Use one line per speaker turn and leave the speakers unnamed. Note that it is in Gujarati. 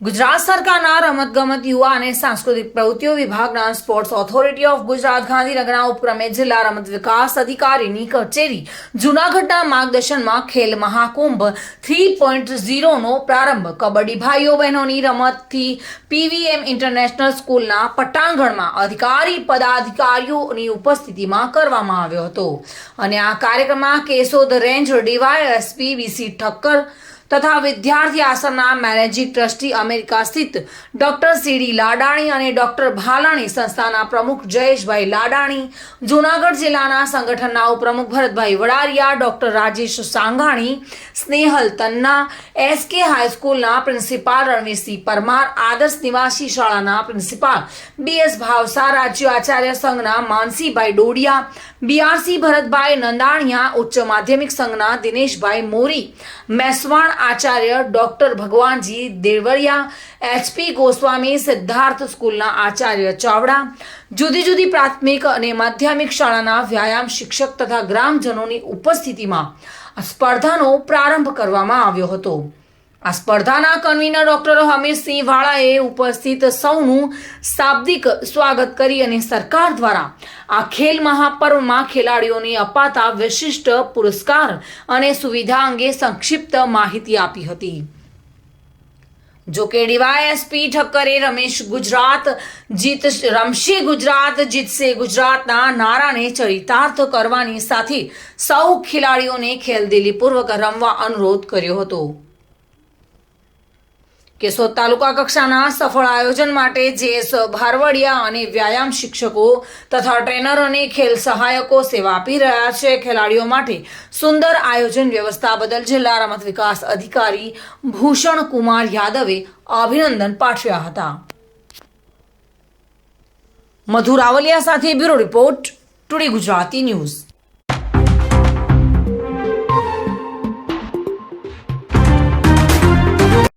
ગુજરાત સરકારના રમતગમત યુવા અને સાંસ્કૃતિક પ્રવૃત્તિઓ વિભાગના સ્પોર્ટ્સ ઓથોરિટી ઓફ ગુજરાત ગાંધીનગરના ઉપક્રમે જિલ્લા રમત વિકાસ અધિકારીની કચેરી જૂનાગઢના માર્ગદર્શનમાં ખેલ મહાકુંભ થ્રી પોઈન્ટ ઝીરોનો પ્રારંભ. કબડ્ડી ભાઈઓ બહેનોની રમતથી પીવીએમ ઇન્ટરનેશનલ સ્કૂલના પટાંગણમાં અધિકારી, પદાધિકારીઓની ઉપસ્થિતિમાં કરવામાં આવ્યો હતો. અને આ કાર્યક્રમમાં Keshod range DYSP VC Thakkar તથા વિદ્યાર્થી આશ્રમના મેનેજિંગ ટ્રસ્ટી અમેરિકા સ્થિત ડોક્ટર સીડી લાડાણી અને ડોક્ટર ભાલાણી સંસ્થાના પ્રમુખ જયેશભાઈ લાડાણી, જૂનાગઢ જિલ્લાના સંગઠનના ઉપપ્રમુખ ભરતભાઈ વડારિયા, ડોક્ટર રાજેશ સાંઘાણી, સ્નેહલ તન્ના, એસકે હાઈસ્કૂલના પ્રિન્સિપાલ રણવીરસિંહ પરમાર, આદર્શ નિવાસી શાળાના પ્રિન્સિપાલ બીએસ ભાવસા, રાજ્ય આચાર્ય સંઘના માનસીભાઈ ડોડિયા બીઆરસી ભરતભાઈ નંદાણીયા, ઉચ્ચ માધ્યમિક સંઘના દિનેશભાઈ મોરી, મેસવાણ આચાર્ય ડોક્ટર ભગવાનજી દેવરિયા એચપી ગોસ્વામી, સિદ્ધાર્થ સ્કૂલના આચાર્ય ચાવડા, જુદી જુદી પ્રાથમિક અને માધ્યમિક શાળાના વ્યાયામ શિક્ષક તથા ગ્રામજનોની ઉપસ્થિતિમાં સ્પર્ધાનો પ્રારંભ કરવામાં આવ્યો હતો. આ સ્પર્ધાના કન્વીનર ડોક્ટર હમીરસિંહ વાળાએ ઉપસ્થિત સૌનું શાબ્દિક સ્વાગત કરી અને સરકાર દ્વારા આ ખેલ મહાપર્વમાં ખેલાડીઓને અપાતા વિશિષ્ટ પુરસ્કાર અને સુવિધા અંગે સંક્ષિપ્ત માહિતી આપી હતી. જો કે ડીવાયએસપી ઠક્કરે રમેશ ગુજરાત જીત રમશે ગુજરાત, જીતશે ગુજરાતના નારાને ચરિતાર્થ કરવાની સાથે સૌ ખેલાડીઓને ખેલદિલીપૂર્વક રમવા અનુરોધ કર્યો હતો. કેશોદ તાલુકા કક્ષાના સફળ આયોજન માટે જેએસ ભારવડિયા અને વ્યાયામ શિક્ષકો તથા ટ્રેનર અને ખેલ સહાયકો સેવા આપી રહ્યા છે. ખેલાડીઓ માટે સુંદર આયોજન વ્યવસ્થા બદલ જિલ્લા રમત વિકાસ અધિકારી ભૂષણ કુમાર યાદવે અભિનંદન પાઠવ્યા હતા. મધુ રાવલિયા સાથે bureau report, today Gujarati news.